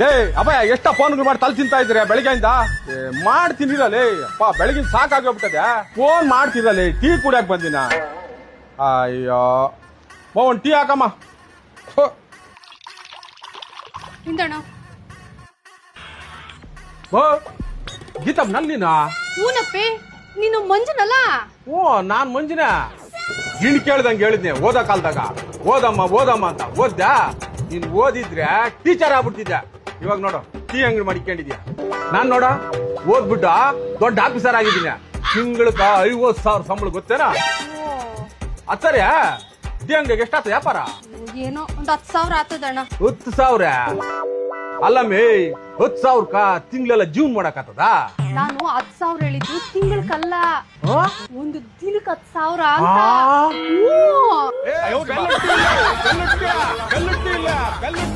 ಲೇ ಅಭಯ ಎಷ್ಟ ಫೋನ್ಗಳು ಮಾಡಿ ತಲೆ ತಿಂತಾ ಇದ್ರೆ ಬೆಳಗ್ಗೆಯಿಂದ? ಏ, ಮಾಡ್ತೀನಿರಲೇ ಅಪ್ಪ ಬೆಳಗಿನ ಸಾಕಾಗೋಗ್ಬಿಟ್ಟದೆ ಫೋನ್ ಮಾಡ್ತಿರಲೇ ಟೀ ಕುಡಿಯಕ್ ಬಂದಿನ ಅಯ್ಯೋ ಓ ಒಂದ್ ಟೀ ಹಾಕಮ್ಮ. ಓ ಗೀತಮ್ ನಲ್ಲಿನ ಹೂನಪ್ಪಿ ನೀನು ಮಂಜುನಲ್ಲ? ಓ ನಾನ್ ಮಂಜಿನ. ಗಿಣ್ ಕೇಳ್ದಂಗೆ ಹೇಳಿದ್ನೆ ಓದೋ ಕಾಲದಾಗ. ಓದಮ್ಮ ಓದಮ್ಮ ಅಂತ. ಓದ್ದ ನೀನ್ ಓದಿದ್ರೆ ಟೀಚರ್ ಆಗ್ಬಿಡ್ತಿದ್ದೆ ಇವಾಗ ನೋಡು ಟೀ ಅಂಗಡಿ ಮಾಡಿಕೊಂಡಿದ್ಯಾ? ನಾನ್ ನೋಡ ಓದ್ಬಿಟ್ಟು ದೊಡ್ಡ ಆಫೀಸರ್ ಆಗಿದ್ದೀನಿ. ತಿಂಗಳಕ್ಕ ಐವತ್ ಸಾವಿರ ಸಂಬಳ ಗೊತ್ತೇನಾ? ಅತ್ತರ್ಯ ಟೀ ಅಂಗಡಿಗೆ ಎಷ್ಟಾತ ವ್ಯಾಪಾರ? ಏನೋ ಒಂದ್ ಹತ್ತು ಸಾವಿರ ಆತದಣ್ಣ ಹತ್ತು ಸಾವಿರ? ಅಲ್ಲಮ್ಮೇ ಹತ್ತು ಸಾವಿರಕ್ಕ ತಿಂಗಳೆಲ್ಲ ಜೀವನ್ ಮಾಡಕ್ಕಾತದ ನಾನು ಹತ್ ಸಾವಿರ ಹೇಳಿದ್ದು ತಿಂಗಳಕ್ಕಲ್ಲ ಒಂದು ದಿನಕ್ಕೆ ಹತ್ ಸಾವಿರ ಅಂತ? ಹ್ಞೂ. ಇಲ್ಲ, ಇಲ್ಲ, ಇಲ್ಲ.